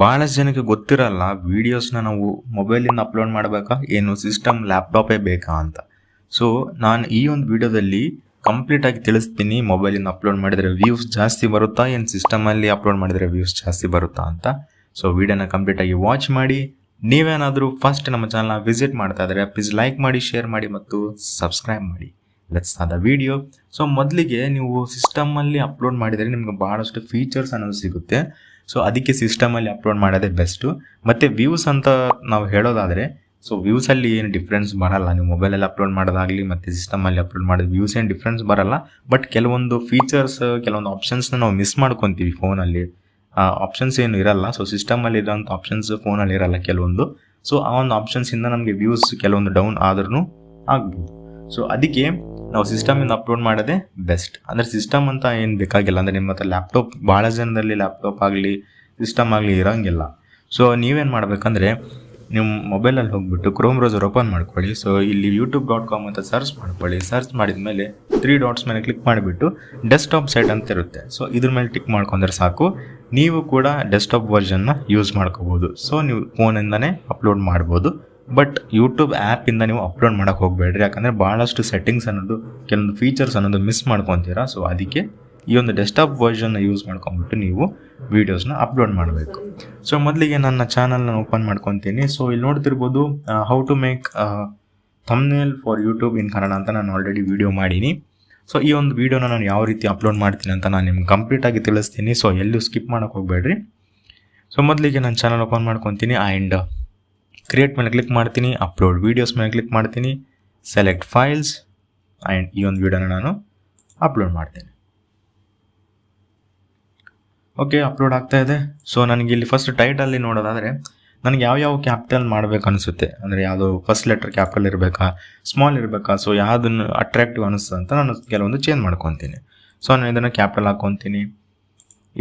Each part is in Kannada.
ಭಾಳಷ್ಟು ಜನಕ್ಕೆ ಗೊತ್ತಿರಲ್ಲ ವೀಡಿಯೋಸ್ನ ನಾವು ಮೊಬೈಲಿಂದ ಅಪ್ಲೋಡ್ ಮಾಡಬೇಕಾ? ಏನು ಸಿಸ್ಟಮ್ ಲ್ಯಾಪ್ಟಾಪೇ ಬೇಕಾ ಅಂತ. ಸೊ ನಾನು ಈ ಒಂದು ವಿಡಿಯೋದಲ್ಲಿ ಕಂಪ್ಲೀಟಾಗಿ ತಿಳಿಸ್ತೀನಿ ಮೊಬೈಲಿಂದ ಅಪ್ಲೋಡ್ ಮಾಡಿದರೆ ವ್ಯೂಸ್ ಜಾಸ್ತಿ ಬರುತ್ತಾ? ಏನು ಸಿಸ್ಟಮಲ್ಲಿ ಅಪ್ಲೋಡ್ ಮಾಡಿದರೆ ವ್ಯೂಸ್ ಜಾಸ್ತಿ ಬರುತ್ತಾ ಅಂತ. ಸೊ ವಿಡಿಯೋನ ಕಂಪ್ಲೀಟಾಗಿ ವಾಚ್ ಮಾಡಿ. ನೀವೇನಾದರೂ ಫಸ್ಟ್ ನಮ್ಮ ಚಾನಲ್ನ ವಿಸಿಟ್ ಮಾಡ್ತಾ ಇದ್ರೆ ಪ್ಲೀಸ್ ಲೈಕ್ ಮಾಡಿ ಶೇರ್ ಮಾಡಿ ಮತ್ತು ಸಬ್ಸ್ಕ್ರೈಬ್ ಮಾಡಿ. ಲೆಟ್ಸ್ ಆದ ವಿಡಿಯೋ ಸೊ ಮೊದಲಿಗೆ ನೀವು ಸಿಸ್ಟಮಲ್ಲಿ ಅಪ್ಲೋಡ್ ಮಾಡಿದರೆ ನಿಮ್ಗೆ ಭಾಳಷ್ಟು ಫೀಚರ್ಸ್ ಅನ್ನೋದು ಸಿಗುತ್ತೆ. ಸೊ ಅದಕ್ಕೆ ಸಿಸ್ಟಮಲ್ಲಿ ಅಪ್ಲೋಡ್ ಮಾಡೋದೇ ಬೆಸ್ಟು ಮತ್ತು ವ್ಯೂಸ್ ಅಂತ ನಾವು ಹೇಳೋದಾದರೆ ಸೊ ವ್ಯೂಸಲ್ಲಿ ಏನು ಡಿಫ್ರೆನ್ಸ್ ಬರಲ್ಲ. ನೀವು ಮೊಬೈಲಲ್ಲಿ ಅಪ್ಲೋಡ್ ಮಾಡೋದಾಗಲಿ ಮತ್ತು ಸಿಸ್ಟಮಲ್ಲಿ ಅಪ್ಲೋಡ್ ಮಾಡೋದು ವ್ಯೂಸ್ ಏನು ಡಿಫ್ರೆನ್ಸ್ ಬರಲ್ಲ. ಬಟ್ ಕೆಲವೊಂದು ಫೀಚರ್ಸ್ ಕೆಲವೊಂದು ಆಪ್ಷನ್ಸ್ನ ನಾವು ಮಿಸ್ ಮಾಡ್ಕೊತೀವಿ ಫೋನಲ್ಲಿ ಆಪ್ಷನ್ಸ್ ಏನು ಇರಲ್ಲ. ಸೊ ಸಿಸ್ಟಮಲ್ಲಿ ಇರೋಂಥ ಆಪ್ಷನ್ಸ್ ಫೋನಲ್ಲಿ ಇರಲ್ಲ ಕೆಲವೊಂದು. ಸೊ ಆ ಒಂದು ಆಪ್ಷನ್ಸಿಂದ ನಮಗೆ ವ್ಯೂಸ್ ಕೆಲವೊಂದು ಡೌನ್ ಆದ್ರೂ ಆಗ್ಬೋದು. ಸೊ ಅದಕ್ಕೆ ನಾವು ಸಿಸ್ಟಮಿಂದ ಅಪ್ಲೋಡ್ ಮಾಡೋದೇ ಬೆಸ್ಟ್ ಅಂದರೆ ಸಿಸ್ಟಮ್ ಅಂತ ಏನು ಬೇಕಾಗಿಲ್ಲ. ಅಂದರೆ ನಿಮ್ಮ ಹತ್ರ ಲ್ಯಾಪ್ಟಾಪ್ ಭಾಳ ಜನದಲ್ಲಿ ಲ್ಯಾಪ್ಟಾಪ್ ಆಗಲಿ ಸಿಸ್ಟಮ್ ಆಗಲಿ ಇರೋಂಗಿಲ್ಲ. ಸೊ ನೀವೇನು ಮಾಡಬೇಕಂದ್ರೆ ನಿಮ್ಮ ಮೊಬೈಲಲ್ಲಿ ಹೋಗ್ಬಿಟ್ಟು ಕ್ರೋಮ್ ಬ್ರೌಸರ್ ಓಪನ್ ಮಾಡ್ಕೊಳ್ಳಿ. ಸೊ ಇಲ್ಲಿ ಯೂಟ್ಯೂಬ್ ಡಾಟ್ ಕಾಮ್ ಅಂತ ಸರ್ಚ್ ಮಾಡ್ಕೊಳ್ಳಿ. ಸರ್ಚ್ ಮಾಡಿದ ಮೇಲೆ ತ್ರೀ ಡಾಟ್ಸ್ ಮೇಲೆ ಕ್ಲಿಕ್ ಮಾಡಿಬಿಟ್ಟು ಡೆಸ್ಕ್ಟಾಪ್ ಸೈಟ್ ಅಂತ ಇರುತ್ತೆ. ಸೊ ಇದ್ರ ಮೇಲೆ ಟಿಕ್ ಮಾಡ್ಕೊಂಡ್ರೆ ಸಾಕು. ನೀವು ಕೂಡ ಡೆಸ್ಕ್ಟಾಪ್ ವರ್ಷನ್ನ ಯೂಸ್ ಮಾಡ್ಕೋಬೋದು. ಸೊ ನೀವು ಫೋನಿಂದನೇ ಅಪ್ಲೋಡ್ ಮಾಡ್ಬೋದು. ಬಟ್ ಯೂಟ್ಯೂಬ್ ಆ್ಯಪಿಂದ ನೀವು ಅಪ್ಲೋಡ್ ಮಾಡೋಕೆ ಹೋಗಬೇಡ್ರಿ. ಯಾಕಂದರೆ ಭಾಳಷ್ಟು ಸೆಟ್ಟಿಂಗ್ಸ್ ಅನ್ನೋದು, ಕೆಲವೊಂದು ಫೀಚರ್ಸ್ ಅನ್ನೋದು ಮಿಸ್ ಮಾಡ್ಕೊತೀರಾ. ಸೊ ಅದಕ್ಕೆ ಈ ಒಂದು ಡೆಸ್ಟಾಪ್ ವರ್ಷನ್ನ ಯೂಸ್ ಮಾಡ್ಕೊಂಬಿಟ್ಟು ನೀವು ವೀಡಿಯೋಸ್ನ ಅಪ್ಲೋಡ್ ಮಾಡಬೇಕು. ಸೊ ಮೊದಲಿಗೆ ನನ್ನ ಚಾನಲ್ನ ಓಪನ್ ಮಾಡ್ಕೊತೀನಿ. ಸೊ ಇಲ್ಲಿ ನೋಡ್ತಿರ್ಬೋದು how to make thumbnail for YouTube in Kannada ಅಂತ ನಾನು ಆಲ್ರೆಡಿ ವೀಡಿಯೋ ಮಾಡೀನಿ. ಸೊ ಈ ಒಂದು ವೀಡಿಯೋನ ನಾನು ಯಾವ ರೀತಿ ಅಪ್ಲೋಡ್ ಮಾಡ್ತೀನಿ ಅಂತ ನಾನು ನಿಮ್ಗೆ ಕಂಪ್ಲೀಟಾಗಿ ತಿಳಿಸ್ತೀನಿ. ಸೊ ಎಲ್ಲೂ ಸ್ಕಿಪ್ ಮಾಡೋಕ್ಕೆ ಹೋಗಬೇಡ್ರಿ. ಸೊ ಮೊದಲಿಗೆ ನಾನು ಚಾನಲ್ ಓಪನ್ ಮಾಡ್ಕೊತೀನಿ. ಆ್ಯಂಡ್ ಕ್ರಿಯೇಟ್ ಮೇಲೆ ಕ್ಲಿಕ್ ಮಾಡ್ತೀನಿ ಅಪ್ಲೋಡ್ ವೀಡಿಯೋಸ್ ಮೇಲೆ ಕ್ಲಿಕ್ ಮಾಡ್ತೀನಿ ಸೆಲೆಕ್ಟ್ ಫೈಲ್ಸ್ ಆ್ಯಂಡ್ ಈ ಒಂದು ವಿಡಿಯೋನ ನಾನು ಅಪ್ಲೋಡ್ ಮಾಡ್ತೀನಿ. ಓಕೆ ಅಪ್ಲೋಡ್ ಆಗ್ತಾ ಇದೆ. ಸೊ ನನಗೆ ಇಲ್ಲಿ ಫಸ್ಟ್ ಟೈಟಲ್ಲಿ ನೋಡೋದಾದರೆ, ನನಗೆ ಯಾವ ಯಾವ ಕ್ಯಾಪಿಟಲ್ ಮಾಡಬೇಕು ಅನಿಸುತ್ತೆ? ಅಂದರೆ ಯಾವುದು ಫಸ್ಟ್ ಲೆಟರ್ ಕ್ಯಾಪಿಟಲ್ ಇರಬೇಕಾ ಸ್ಮಾಲ್ ಇರಬೇಕಾ? ಸೊ ಯಾವುದನ್ನು ಅಟ್ರಾಕ್ಟಿವ್ ಅನಿಸ್ತದೆ ಅಂತ ನಾನು ಕೆಲವೊಂದು ಚೇಂಜ್ ಮಾಡ್ಕೊತೀನಿ. ಸೊ ನಾನು ಇದನ್ನು ಕ್ಯಾಪಿಟಲ್ ಹಾಕ್ಕೊತೀನಿ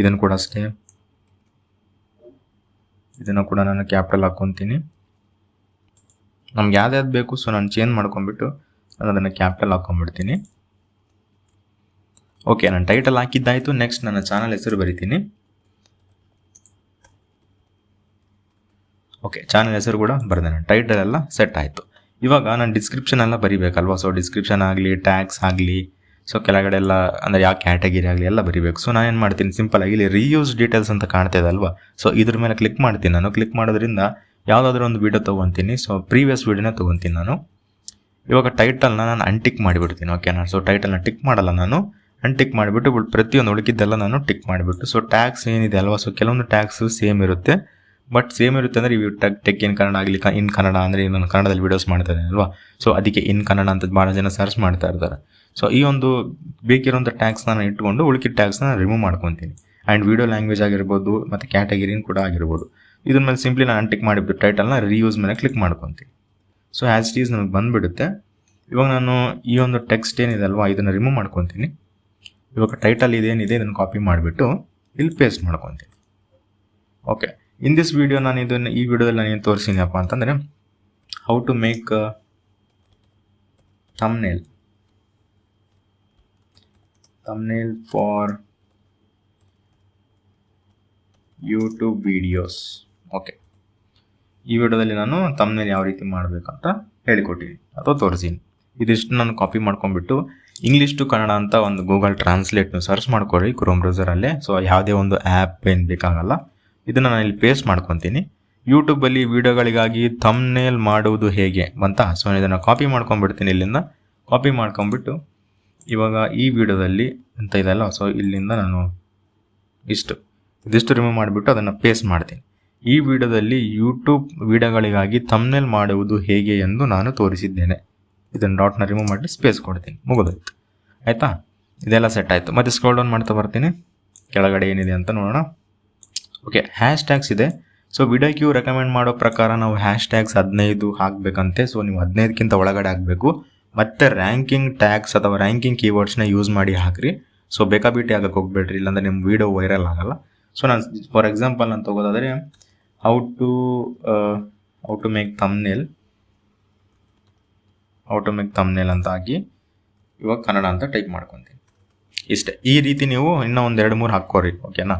ಇದನ್ನು ಕೂಡ ಅಷ್ಟೇ. ಇದನ್ನು ಕೂಡ ನಾನು ಕ್ಯಾಪಿಟಲ್ ಹಾಕ್ಕೊತೀನಿ ನಮ್ಗೆ ಯಾವ್ದು ಬೇಕು ಸೊ ನಾನು ಚೇಂಜ್ ಮಾಡ್ಕೊಂಡ್ಬಿಟ್ಟು ನಾನು ಅದನ್ನು ಕ್ಯಾಪಿಟಲ್ ಹಾಕ್ಕೊಂಡ್ಬಿಡ್ತೀನಿ ಓಕೆ ನಾನು ಟೈಟಲ್ ಹಾಕಿದ್ದಾಯಿತು. ನೆಕ್ಸ್ಟ್ ನನ್ನ ಚಾನಲ್ ಹೆಸರು ಬರಿತೀನಿ. ಓಕೆ ಚಾನಲ್ ಹೆಸರು ಕೂಡ ಬರೆದೆ. ನಾನು ಟೈಟಲ್ ಎಲ್ಲ ಸೆಟ್ ಆಯಿತು. ಇವಾಗ ನಾನು ಡಿಸ್ಕ್ರಿಪ್ಷನ್ ಎಲ್ಲ ಬರಿಬೇಕಲ್ವಾ? ಸೊ ಡಿಸ್ಕ್ರಿಪ್ಷನ್ ಆಗಲಿ ಟ್ಯಾಕ್ಸ್ ಆಗಲಿ ಸೊ ಕೆಳಗಡೆ ಎಲ್ಲ, ಅಂದರೆ ಯಾವ ಕ್ಯಾಟಗಿರಿ ಆಗಲಿ ಎಲ್ಲ ಬರಿಬೇಕು. ಸೊ ನಾನು ಏನು ಮಾಡ್ತೀನಿ? ಸಿಂಪಲ್ ಆಗಿ ಇಲ್ಲಿ ರೀಯೂಸ್ ಡೀಟೇಲ್ಸ್ ಅಂತ ಕಾಣ್ತಿದೆ ಅಲ್ವಾ? ಸೊ ಇದ್ರ ಮೇಲೆ ಕ್ಲಿಕ್ ಮಾಡ್ತೀನಿ ನಾನು. ಕ್ಲಿಕ್ ಮಾಡೋದ್ರಿಂದ ಯಾವುದಾದ್ರೂ ಒಂದು ವೀಡಿಯೋ ತೊಗೊತೀನಿ. ಸೊ ಪ್ರೀವಿಯಸ್ ವೀಡಿಯೋನೇ ತೊಗೊತೀನಿ ನಾನು. ಇವಾಗ ಟೈಟಲ್ನ ನಾನು ಅಂಟಿಕ್ ಮಾಡಿಬಿಡ್ತೀನಿ ಓಕೆನಾ ಸೊ ಟೈಟಲ್ನ ಟಿಕ್ ಮಾಡಲ್ಲ ನಾನು. ಅಂಟಿಕ್ ಮಾಡಿಬಿಟ್ಟು ಬಟ್ ಪ್ರತಿಯೊಂದು ಉಳಿಕಿದ್ದೆಲ್ಲ ನಾನು ಟಿಕ್ ಮಾಡಿಬಿಟ್ಟು. ಸೊ ಟ್ಯಾಕ್ಸ್ ಏನಿದೆ ಅಲ್ವಾ? ಸೊ ಕೆಲವೊಂದು ಟ್ಯಾಕ್ಸು ಸೇಮ್ ಇರುತ್ತೆ. ಬಟ್ ಸೇಮ್ ಇರುತ್ತೆ ಅಂದರೆ ಇವು ಟೆಕ್ ಟೆಕ್ ಇನ್ ಕನ್ನಡ ಆಗಲಿ ಇನ್ ಕನ್ನಡ ಅಂದರೆ ನಾನು ಕನ್ನಡದಲ್ಲಿ ವೀಡಿಯೋಸ್ ಮಾಡ್ತಾರೆ ಅಲ್ವಾ? ಸೊ ಅದಕ್ಕೆ ಇನ್ ಕನ್ನಡ ಅಂತ ಭಾಳ ಜನ ಸರ್ಚ್ ಮಾಡ್ತಾ ಇರ್ತಾರೆ. ಸೊ ಈ ಒಂದು ಬೇಕಿರೋಂಥ ಟ್ಯಾಕ್ಸ್ ನಾನು ಇಟ್ಕೊಂಡು ಉಳಿಕೆ ಟ್ಯಾಕ್ಸ್ನ ರಿಮೂವ್ ಮಾಡ್ಕೊತೀನಿ. ಆ್ಯಂಡ್ ವೀಡಿಯೋ ಲ್ಯಾಂಗ್ವೇಜ್ ಆಗಿರ್ಬೋದು, ಮತ್ತು ಕ್ಯಾಟಗಿರಿನ ಕೂಡ ಆಗಿರ್ಬೋದು. ಇದ್ರ ಮೇಲೆ ಸಿಂಪ್ಲಿ ನಾನು ಅನ್ಟಿಕ್ ಮಾಡಿಬಿಟ್ಟು ಟೈಟಲ್ನ ರಿಯೂಸ್ ಮೇಲೆ ಕ್ಲಿಕ್ ಮಾಡ್ಕೊತೀನಿ. ಸೊ ಆ್ಯಸ್ ಇಟ್ ಈಸ್ ನನಗೆ ಬಂದುಬಿಡುತ್ತೆ. ಇವಾಗ ನಾನು ಈ ಒಂದು ಟೆಕ್ಸ್ಟ್ ಏನಿದೆ ಅಲ್ವಾ ಇದನ್ನು ರಿಮೂವ್ ಮಾಡ್ಕೊತೀನಿ. ಇವಾಗ ಟೈಟಲ್ ಇದೇನಿದೆ, ಇದನ್ನು ಕಾಪಿ ಮಾಡಿಬಿಟ್ಟು ಇಲ್ಲಿ ಪೇಸ್ಟ್ ಮಾಡ್ಕೊತೀನಿ. ಓಕೆ ಇನ್ ದಿಸ್ ವಿಡಿಯೋ ನಾನು ಇದನ್ನು, ಈ ವಿಡಿಯೋದಲ್ಲಿ ನಾನು ಏನು ತೋರಿಸಿನಪ್ಪ ಅಂತಂದರೆ how to make thumbnail thumbnail for YouTube videos okay ಈ ವಿಡಿಯೋದಲ್ಲಿ ನಾನು ತಮ್ಮನೇಲಿ ಯಾವ ರೀತಿ ಮಾಡಬೇಕಂತ ಹೇಳಿಕೊಟ್ಟಿದ್ದೀನಿ ಅಥವಾ ತೋರಿಸೀನಿ. ಇದಿಷ್ಟು ನಾನು ಕಾಪಿ ಮಾಡ್ಕೊಂಡ್ಬಿಟ್ಟು ಇಂಗ್ಲೀಷ್ ಟು ಕನ್ನಡ ಅಂತ ಒಂದು ಗೂಗಲ್ ಟ್ರಾನ್ಸ್ಲೇಟ್ನ ಸರ್ಚ್ ಮಾಡ್ಕೊಳ್ಳಿ ಕ್ರೋಮ್ ಬ್ರೌಸರಲ್ಲೇ ಸೊ ಯಾವುದೇ ಒಂದು ಆ್ಯಪ್ ಏನು ಬೇಕಾಗಲ್ಲ. ಇದನ್ನು ನಾನು ಇಲ್ಲಿ ಪೇಸ್ಟ್ ಮಾಡ್ಕೊತೀನಿ. ಯೂಟ್ಯೂಬಲ್ಲಿ ವೀಡಿಯೋಗಳಿಗಾಗಿ ಥಮ್ನೇಲ್ ಮಾಡುವುದು ಹೇಗೆ ಅಂತ. ಸೊ ನಾನು ಇದನ್ನು ಕಾಪಿ ಮಾಡ್ಕೊಂಡ್ಬಿಡ್ತೀನಿ ಇಲ್ಲಿಂದ. ಕಾಪಿ ಮಾಡ್ಕೊಂಬಿಟ್ಟು ಇವಾಗ ಈ ವಿಡಿಯೋದಲ್ಲಿ ಅಂತ ಇದೆಲ್ಲ ಸೊ ಇಲ್ಲಿಂದ ನಾನು ಇಷ್ಟು. ಇದಿಷ್ಟು ರಿಮೂವ್ ಮಾಡಿಬಿಟ್ಟು ಅದನ್ನು ಪೇಸ್ಟ್ ಮಾಡ್ತೀನಿ. ಈ ವಿಡಿಯೋದಲ್ಲಿ ಯೂಟ್ಯೂಬ್ ವಿಡಿಯೋಗಳಿಗಾಗಿ ಥಮ್ನೇಲ್ ಮಾಡುವುದು ಹೇಗೆ ಎಂದು ನಾನು ತೋರಿಸಿದ್ದೇನೆ. ಇದನ್ನು ಡಾಟ್ನ ರಿಮೂವ್ ಮಾಡಿ ಸ್ಪೇಸ್ ಕೊಡ್ತೀನಿ. ಮುಗಿದೋಯ್ತು. ಆಯಿತಾ? ಇದೆಲ್ಲ ಸೆಟ್ ಆಯಿತು. ಮತ್ತು ಸ್ಕ್ರೋಲ್ ಡೌನ್ ಮಾಡ್ತಾ ಬರ್ತೀನಿ. ಕೆಳಗಡೆ ಏನಿದೆ ಅಂತ ನೋಡೋಣ. ಓಕೆ ಹ್ಯಾಶ್ ಟ್ಯಾಗ್ಸ್ ಇದೆ. ಸೊ ವಿಡಿಯೋ ಕ್ಯೂ ರೆಕಮೆಂಡ್ ಮಾಡೋ ಪ್ರಕಾರ ನಾವು ಹ್ಯಾಶ್ ಟ್ಯಾಗ್ಸ್ ಹದಿನೈದು ಹಾಕಬೇಕಂತೆ. ಸೊ ನೀವು ಹದಿನೈದಕ್ಕಿಂತ ಒಳಗಡೆ ಹಾಕಬೇಕು. ಮತ್ತು ರ್ಯಾಂಕಿಂಗ್ ಟ್ಯಾಗ್ಸ್ ಅಥವಾ ರ್ಯಾಂಕಿಂಗ್ ಕೀವರ್ಡ್ಸ್ನ ಯೂಸ್ ಮಾಡಿ ಹಾಕ್ರಿ. ಸೊ ಬೇಕಾಬಿಟ್ಟಿ ಆಗಕ್ಕೆ ಹೋಗ್ಬೇಡ್ರಿ. ಇಲ್ಲಾಂದರೆ ನಿಮ್ಮ ವೀಡಿಯೋ ವೈರಲ್ ಆಗಲ್ಲ. ಸೊ ನಾನು ಫಾರ್ ಎಕ್ಸಾಂಪಲ್ ನಾನು ತಗೋದಾದರೆ how to how to make thumbnail. How to make thumbnail ಅಂತ ಹಾಕಿ ಇವಾಗ ಕನ್ನಡ ಅಂತ ಟೈಪ್ ಮಾಡ್ಕೊತೀನಿ. ಇಷ್ಟೇ. ಈ ರೀತಿ ನೀವು ಇನ್ನೂ ಒಂದು ಎರಡು ಮೂರು ಹಾಕ್ಕೋರಿ ಓಕೆನಾ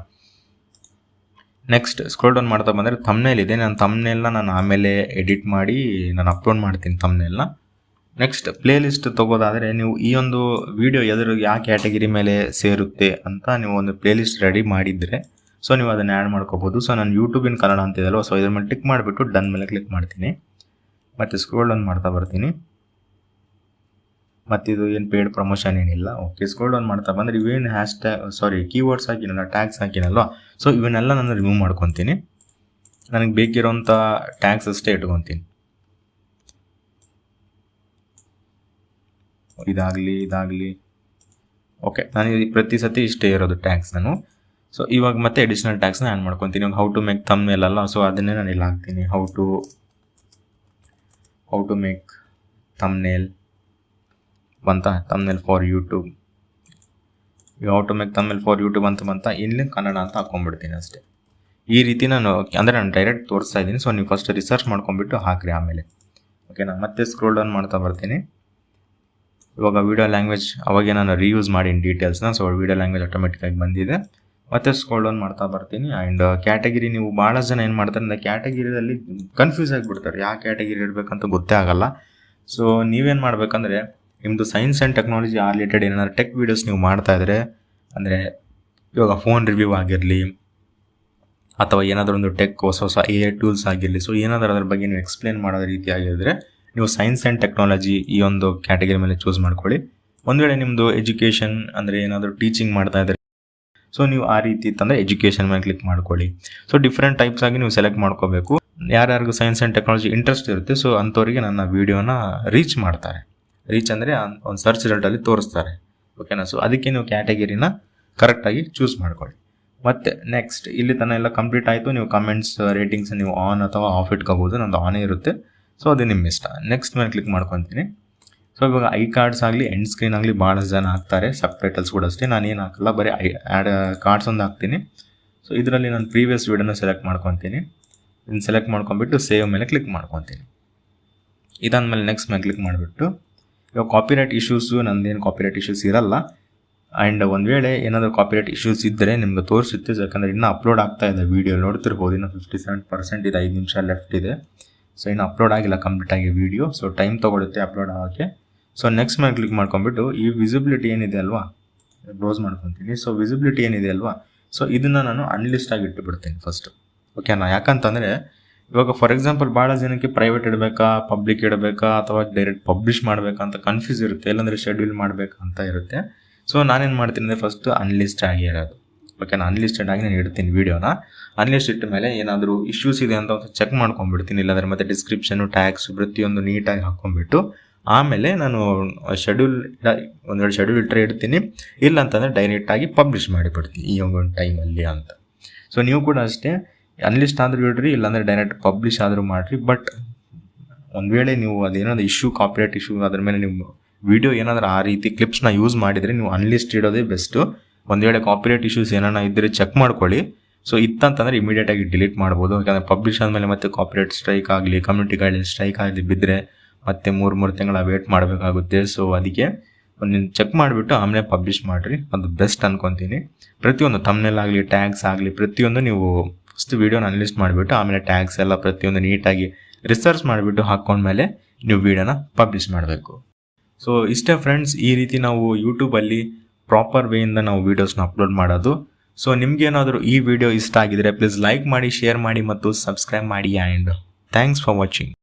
ನೆಕ್ಸ್ಟ್ ಸ್ಕ್ರೋಲ್ ಡೌನ್ ಮಾಡ್ತಾ ಬಂದರೆ ತಮ್ನೇಲ್ ಇದೆ. ನಾನು ತಮ್ನೇಲ್ನ ನಾನು ಆಮೇಲೆ ಎಡಿಟ್ ಮಾಡಿ ನಾನು ಅಪ್ಲೋಡ್ ಮಾಡ್ತೀನಿ ತಮ್ನೇಲ್ನ ನೆಕ್ಸ್ಟ್ ಪ್ಲೇ ಲಿಸ್ಟ್ ತಗೋದಾದರೆ ನೀವು ಈ ಒಂದು ವಿಡಿಯೋ ಎದುರು ಯಾವ ಕ್ಯಾಟಗಿರಿ ಮೇಲೆ ಸೇರುತ್ತೆ ಅಂತ ನೀವು ಒಂದು ಪ್ಲೇ ಲಿಸ್ಟ್ ರೆಡಿ ಮಾಡಿದರೆ ಸೊ ನೀವು ಅದನ್ನು ಆ್ಯಡ್ ಮಾಡ್ಕೋಬೋದು ಸೊ ನಾನು ಯೂಟ್ಯೂಬಿನ ಕನ್ನಡ ಅಂತಿದೆಯಲ್ವ ಸೊ ಇದ್ರ ಮೇಲೆ ಟಿಕ್ ಮಾಡಿಬಿಟ್ಟು ಡನ್ ಮೇಲೆ ಕ್ಲಿಕ್ ಮಾಡ್ತೀನಿ. ಮತ್ತು ಸ್ಕ್ರೋಲ್ ಡೌನ್ ಮಾಡ್ತಾ ಬರ್ತೀನಿ. ಮತ್ತಿದು ಏನು ಪೇಡ್ ಪ್ರಮೋಷನ್ ಏನಿಲ್ಲ. ಓಕೆ ಸ್ಕ್ರೋಲ್ ಡೌನ್ ಮಾಡ್ತಾ ಬಂದರೆ ಇವೇನು ಹ್ಯಾಶ್ ಟ್ಯಾಗ್ ಸಾರಿ ಕೀವರ್ಡ್ಸ್ ಹಾಕಿನಲ್ಲ ಟ್ಯಾಗ್ಸ್ ಹಾಕಿನಲ್ವ? ಸೊ ಇವನ್ನೆಲ್ಲ ನಾನು ರಿಮೂವ್ ಮಾಡ್ಕೊತೀನಿ. ನನಗೆ ಬೇಕಿರೋಂಥ ಟ್ಯಾಗ್ಸ್ ಅಷ್ಟೇ ಇಟ್ಕೊತೀನಿ. ಇದಾಗಲಿ ಇದಾಗಲಿ. ಓಕೆ ನಾನು ಪ್ರತಿ ಸತಿ ಇಷ್ಟೇ ಇರೋದು ಟ್ಯಾಕ್ಸ್ ನಾನು. ಸೊ ಇವಾಗ ಮತ್ತೆ ಅಡಿಷ್ನಲ್ ಟ್ಯಾಕ್ಸ್ನ ಆ್ಯಡ್ ಮಾಡ್ಕೊತೀನಿ. ಹೌ ಟು ಮೇಕ್ ತಮ್ ಅಲ್ಲ ಸೊ ಅದನ್ನೇ ನಾನು ಇಲ್ಲಿ ಹಾಕ್ತೀನಿ. How to how to make thumbnail ಬಂತ? ತಮ್ನೇಲ್ ಫಾರ್ ಯೂಟ್ಯೂಬ್ ಈಗ how to make thumbnail for YouTube ಅಂತ ಬಂತ? ಇಲ್ಲಿ ಕನ್ನಡ ಅಂತ ಹಾಕ್ಕೊಂಬಿಡ್ತೀನಿ ಅಷ್ಟೇ. ಈ ರೀತಿ ನಾನು, ಅಂದರೆ ನಾನು ಡೈರೆಕ್ಟ್ ತೋರಿಸ್ತಾ ಇದ್ದೀನಿ. ಸೊ ನೀವು ಫಸ್ಟ್ ರಿಸರ್ಚ್ ಮಾಡ್ಕೊಂಬಿಟ್ಟು ಹಾಕ್ರಿ ಆಮೇಲೆ. ಓಕೆ ನಾನು ಮತ್ತೆ ಸ್ಕ್ರೋಲ್ ಡೌನ್ ಮಾಡ್ತಾ ಬರ್ತೀನಿ. ಇವಾಗ ವೀಡಿಯೋ ಲ್ಯಾಂಗ್ವೇಜ್ ಅವಾಗೆ ನಾನು ರೀಯೂಸ್ ಮಾಡೀನಿ ಡೀಟೇಲ್ಸ್ನ ಸೊ ವೀಡಿಯೋ ಲ್ಯಾಂಗ್ವೇಜ್ ಆಟೋಮೆಟಿಕ್ಕಾಗಿ ಬಂದಿದೆ. ಮತ್ತೆ ಸ್ಕ್ರೋಲ್ ಡೌನ್ ಮಾಡ್ತಾ ಬರ್ತೀನಿ. ಆ್ಯಂಡ್ ಕ್ಯಾಟಗಿರಿ ನೀವು ಭಾಳ ಜನ ಏನು ಮಾಡ್ತಾರೆ ಅಂದರೆ ಕ್ಯಾಟಗಿರಿಯಲ್ಲಿ ಕನ್ಫ್ಯೂಸ್ ಆಗಿಬಿಡ್ತಾರೆ. ಯಾವ ಕ್ಯಾಟಗಿರಿ ಇಡಬೇಕಂತ ಗೊತ್ತೇ ಆಗಲ್ಲ. ಸೊ ನೀವೇನು ಮಾಡಬೇಕಂದ್ರೆ ನಿಮ್ಮದು ಸೈನ್ಸ್ ಆ್ಯಂಡ್ ಟೆಕ್ನಾಲಜಿ ಆ ರಿಲೇಟೆಡ್ ಏನಾದ್ರು ಟೆಕ್ ವೀಡಿಯೋಸ್ ನೀವು ಮಾಡ್ತಾ ಇದ್ರೆ, ಅಂದರೆ ಇವಾಗ ಫೋನ್ ರಿವ್ಯೂ ಆಗಿರಲಿ, ಅಥವಾ ಏನಾದರೂ ಒಂದು ಟೆಕ್ ಹೊಸ ಹೊಸ ಎ ಐ ಟೂಲ್ಸ್ ಆಗಿರಲಿ ಸೊ ಏನಾದರೂ ಅದ್ರ ಬಗ್ಗೆ ನೀವು ಎಕ್ಸ್ಪ್ಲೇನ್ ಮಾಡೋದ ರೀತಿ ಆಗಿದ್ರೆ ನೀವು ಸೈನ್ಸ್ ಆ್ಯಂಡ್ ಟೆಕ್ನಾಲಜಿ ಈ ಒಂದು ಕ್ಯಾಟಗರಿ ಮೇಲೆ ಚೂಸ್ ಮಾಡ್ಕೊಳ್ಳಿ. ಒಂದು ವೇಳೆ ನಿಮ್ಮದು ಎಜುಕೇಷನ್ ಅಂದರೆ ಏನಾದರೂ ಟೀಚಿಂಗ್ ಮಾಡ್ತಾ ಇದ್ದಾರೆ ಸೊ ನೀವು ಆ ರೀತಿ ಇತ್ತಂದರೆ ಎಜುಕೇಷನ್ ಮೇಲೆ ಕ್ಲಿಕ್ ಮಾಡ್ಕೊಳ್ಳಿ. ಸೊ ಡಿಫ್ರೆಂಟ್ ಟೈಪ್ಸ್ ಆಗಿ ನೀವು ಸೆಲೆಕ್ಟ್ ಮಾಡ್ಕೋಬೇಕು. ಯಾರ್ಯಾರಿಗೂ ಸೈನ್ಸ್ ಆ್ಯಂಡ್ ಟೆಕ್ನಾಲಜಿ ಇಂಟ್ರೆಸ್ಟ್ ಇರುತ್ತೆ ಸೊ ಅಂಥವರಿಗೆ ನನ್ನ ವೀಡಿಯೋನ ರೀಚ್ ಮಾಡ್ತಾರೆ. ರೀಚ್ ಅಂದರೆ ಒಂದು ಸರ್ಚ್ ರಿಸಲ್ಟಲ್ಲಿ ತೋರಿಸ್ತಾರೆ. ಓಕೆನಾ ಸೊ ಅದಕ್ಕೆ ನೀವು ಕ್ಯಾಟಗಿರಿನ ಕರೆಕ್ಟಾಗಿ ಚೂಸ್ ಮಾಡ್ಕೊಳ್ಳಿ. ಮತ್ತೆ ನೆಕ್ಸ್ಟ್ ಇಲ್ಲಿ ತನ ಎಲ್ಲ ಕಂಪ್ಲೀಟ್ ಆಯಿತು, ನೀವು ಕಮೆಂಟ್ಸ್ ರೇಟಿಂಗ್ಸ್ ನೀವು ಆನ್ ಅಥವಾ ಆಫ್ ಇಟ್ಕೋಬೋದು, ನಂದು ಆನೇ ಇರುತ್ತೆ. ಸೊ ಅದು ನಿಮ್ಮ ಇಷ್ಟ ನೆಕ್ಸ್ಟ್ ಮೇಲೆ ಕ್ಲಿಕ್ ಮಾಡ್ಕೊತೀನಿ. ಸೊ ಇವಾಗ ಐ ಕಾರ್ಡ್ಸ್ ಆಗಲಿ ಎಂಡ್ ಸ್ಕ್ರೀನ್ ಆಗಲಿ ಭಾಳಷ್ಟು ಜನ ಹಾಕ್ತಾರೆ. ಸಬ್ ಟೈಟಲ್ಸ್ ಕೂಡ ಅಷ್ಟೇ. ನಾನು ಏನು ಹಾಕಲ್ಲ, ಬರೀ ಐ ಆ್ಯಡ್ ಕಾರ್ಡ್ಸ್ ಒಂದು ಹಾಕ್ತೀನಿ. ಸೊ ಇದರಲ್ಲಿ ನಾನು ಪ್ರೀವಿಯಸ್ ವೀಡಿಯೋನ ಸೆಲೆಕ್ಟ್ ಮಾಡ್ಕೊತೀನಿ. ಇದನ್ನು ಸೆಲೆಕ್ಟ್ ಮಾಡ್ಕೊಂಬಿಟ್ಟು ಸೇವ್ ಮೇಲೆ ಕ್ಲಿಕ್ ಮಾಡ್ಕೊತೀನಿ. ಇದಾದಮೇಲೆ ನೆಕ್ಸ್ಟ್ ಮೇಲೆ ಕ್ಲಿಕ್ ಮಾಡಿಬಿಟ್ಟು, ಇವಾಗ ಕಾಪಿರೈಟ್ ಇಶ್ಯೂಸು ನಂದೇನು ಕಾಪಿರೈಟ್ ಇಶ್ಯೂಸ್ ಇರಲ್ಲ. ಆ್ಯಂಡ್ ಒಂದು ವೇಳೆ ಏನಾದರೂ ಕಾಪಿರೈಟ್ ಇಶ್ಯೂಸ್ ಇದ್ದರೆ ನಿಮ್ಗೆ ತೋರಿಸುತ್ತೆ. ಯಾಕಂದರೆ ಇನ್ನೂ ಅಪ್ಲೋಡ್ ಆಗ್ತಾ ಇದೆ ವೀಡಿಯೋ ನೋಡ್ತಿರ್ಬೋದು, ಇನ್ನೂ ಫಿಫ್ಟಿ ಸೆವೆನ್ ಪರ್ಸೆಂಟ್ ಇದೆ, ಐದು ನಿಮಿಷ ಲೆಫ್ಟ್ ಇದೆ. ಸೊ ಇನ್ನು ಅಪ್ಲೋಡ್ ಆಗಿಲ್ಲ ಕಂಪ್ಲೀಟಾಗಿ ವೀಡಿಯೋ ಸೊ ಟೈಮ್ ತೊಗೊಳುತ್ತೆ ಅಪ್ಲೋಡ್ ಆಗೋಕ್ಕೆ. ಸೊ ನೆಕ್ಸ್ಟ್ ಮೇಲೆ ಕ್ಲಿಕ್ ಮಾಡ್ಕೊಂಬಿಟ್ಟು ಈ ವಿಸಿಬಿಲಿಟಿ ಏನಿದೆ ಅಲ್ವಾ? ಕ್ಲೋಸ್ ಮಾಡ್ಕೊತೀನಿ. ಸೊ ವಿಸಿಬಿಲಿಟಿ ಏನಿದೆ ಅಲ್ವಾ? ಸೊ ಇದನ್ನು ನಾನು ಅನ್ಲಿಸ್ಟ್ ಆಗಿ ಇಟ್ಟುಬಿಡ್ತೀನಿ ಫಸ್ಟ್ ಓಕೆನಾ ಯಾಕಂತಂದರೆ ಇವಾಗ ಫಾರ್ ಎಕ್ಸಾಂಪಲ್ ಭಾಳ ಜನಕ್ಕೆ ಪ್ರೈವೇಟ್ ಇಡಬೇಕಾ ಪಬ್ಲಿಕ್ ಇಡಬೇಕಾ, ಅಥವಾ ಡೈರೆಕ್ಟ್ ಪಬ್ಲಿಷ್ ಮಾಡಬೇಕಾ ಅಂತ ಕನ್ಫ್ಯೂಸ್ ಇರುತ್ತೆ. ಇಲ್ಲಾಂದರೆ ಶೆಡ್ಯೂಲ್ ಮಾಡಬೇಕಾ ಅಂತ ಇರುತ್ತೆ. ಸೊ ನಾನೇನು ಮಾಡ್ತೀನಿ ಅಂದರೆ ಫಸ್ಟ್ ಅನ್ಲಿಸ್ಟ್ ಆಗಿ ಇರೋದು. ಓಕೆನಾ ಅನ್ಲಿಸ್ಟೆಡ್ ಆಗಿ ನಾನು ಇಡ್ತೀನಿ ವೀಡಿಯೋನ ಅನ್ಲಿಸ್ಟ್ ಇಟ್ಟ ಮೇಲೆ ಏನಾದರೂ ಇಶ್ಯೂಸ್ ಇದೆ ಅಂತ ಚೆಕ್ ಮಾಡ್ಕೊಂಡ್ಬಿಡ್ತೀನಿ. ಇಲ್ಲಾಂದರೆ ಮತ್ತೆ ಡಿಸ್ಕ್ರಿಪ್ಷನು ಟ್ಯಾಕ್ಸ್ ಪ್ರತಿಯೊಂದು ನೀಟಾಗಿ ಹಾಕ್ಕೊಂಡ್ಬಿಟ್ಟು ಆಮೇಲೆ ನಾನು ಶೆಡ್ಯೂಲ್ ಒಂದೆರಡು ಶೆಡ್ಯೂಲ್ ಇಟ್ಟರೆ ಇಡ್ತೀನಿ. ಇಲ್ಲ ಅಂತಂದರೆ ಡೈರೆಕ್ಟಾಗಿ ಪಬ್ಲಿಷ್ ಮಾಡಿಬಿಡ್ತೀನಿ ಈ ಒಂದು ಟೈಮಲ್ಲಿ ಅಂತ. ಸೊ ನೀವು ಕೂಡ ಅಷ್ಟೇ ಅನ್ಲಿಸ್ಟ್ ಆದರೂ ಇಡ್ರಿ, ಇಲ್ಲಾಂದರೆ ಡೈರೆಕ್ಟ್ ಪಬ್ಲಿಷ್ ಆದರೂ ಮಾಡಿರಿ. ಬಟ್ ಒಂದು ವೇಳೆ ನೀವು ಅದೇನಾದ್ರು ಇಶ್ಯೂ ಕಾಪಿರೈಟ್ ಇಶ್ಯೂ ಅದ್ರ ಮೇಲೆ ನೀವು ವಿಡಿಯೋ ಏನಾದರೂ ಆ ರೀತಿ ಕ್ಲಿಪ್ಸ್ನ ಯೂಸ್ ಮಾಡಿದರೆ ನೀವು ಅನ್ಲಿಸ್ಟ್ ಇಡೋದೇ ಬೆಸ್ಟು ಒಂದು ವೇಳೆ ಕಾಪಿರೈಟ್ ಇಶ್ಯೂಸ್ ಏನಾರ ಇದ್ದರೆ ಚೆಕ್ ಮಾಡ್ಕೊಳ್ಳಿ. ಸೊ ಇತ್ತಂತಂದರೆ ಇಮಿಡಿಯೇಟಾಗಿ ಡಿಲೀಟ್ ಮಾಡ್ಬೋದು. ಯಾಕಂದರೆ ಪಬ್ಲಿಷ್ ಆದಮೇಲೆ ಮತ್ತೆ ಕಾಪಿರೈಟ್ ಸ್ಟ್ರೈಕ್ ಆಗಲಿ ಕಮ್ಯುನಿಟಿ ಗೈಡ್ಲೈನ್ ಸ್ಟ್ರೈಕ್ ಆಗಲಿ ಬಿದ್ದರೆ ಮತ್ತೆ ಮೂರು ಮೂರು ತಿಂಗಳ ವೇಟ್ ಮಾಡಬೇಕಾಗುತ್ತೆ. ಸೊ ಅದಕ್ಕೆ ಒಂದು ಚೆಕ್ ಮಾಡಿಬಿಟ್ಟು ಆಮೇಲೆ ಪಬ್ಲಿಷ್ ಮಾಡಿರಿ. ಅದು ಬೆಸ್ಟ್ ಅನ್ಕೊತೀನಿ. ಪ್ರತಿಯೊಂದು ತಮ್ಮನೆಲ್ಲಾಗಲಿ ಟ್ಯಾಗ್ಸ್ ಆಗಲಿ, ಪ್ರತಿಯೊಂದು ನೀವು ಫಸ್ಟ್ ವೀಡಿಯೋನ ಅನಲಿಸ್ಟ್ ಮಾಡಿಬಿಟ್ಟು ಆಮೇಲೆ ಟ್ಯಾಗ್ಸ್ ಎಲ್ಲ ಪ್ರತಿಯೊಂದು ನೀಟಾಗಿ ರಿಸರ್ಚ್ ಮಾಡಿಬಿಟ್ಟು ಹಾಕ್ಕೊಂಡ್ಮೇಲೆ ನೀವು ವೀಡಿಯೋನ ಪಬ್ಲಿಷ್ ಮಾಡಬೇಕು. ಸೊ ಇಷ್ಟೇ ಫ್ರೆಂಡ್ಸ್ ಈ ರೀತಿ ನಾವು ಯೂಟ್ಯೂಬಲ್ಲಿ ಪ್ರಾಪರ್ ವೇಯಿಂದ ನಾವು ವೀಡಿಯೋಸ್ನ ಅಪ್ಲೋಡ್ ಮಾಡೋದು. ಸೊ ನಿಮಗೇನಾದರೂ ಈ ವಿಡಿಯೋ ಇಷ್ಟ ಆಗಿದ್ರೆ ಪ್ಲೀಸ್ ಲೈಕ್ ಮಾಡಿ ಶೇರ್ ಮಾಡಿ ಮತ್ತು ಸಬ್ಸ್ಕ್ರೈಬ್ ಮಾಡಿ ಆ್ಯಂಡ್ ಥ್ಯಾಂಕ್ಸ್ ಫಾರ್ ವಾಚಿಂಗ್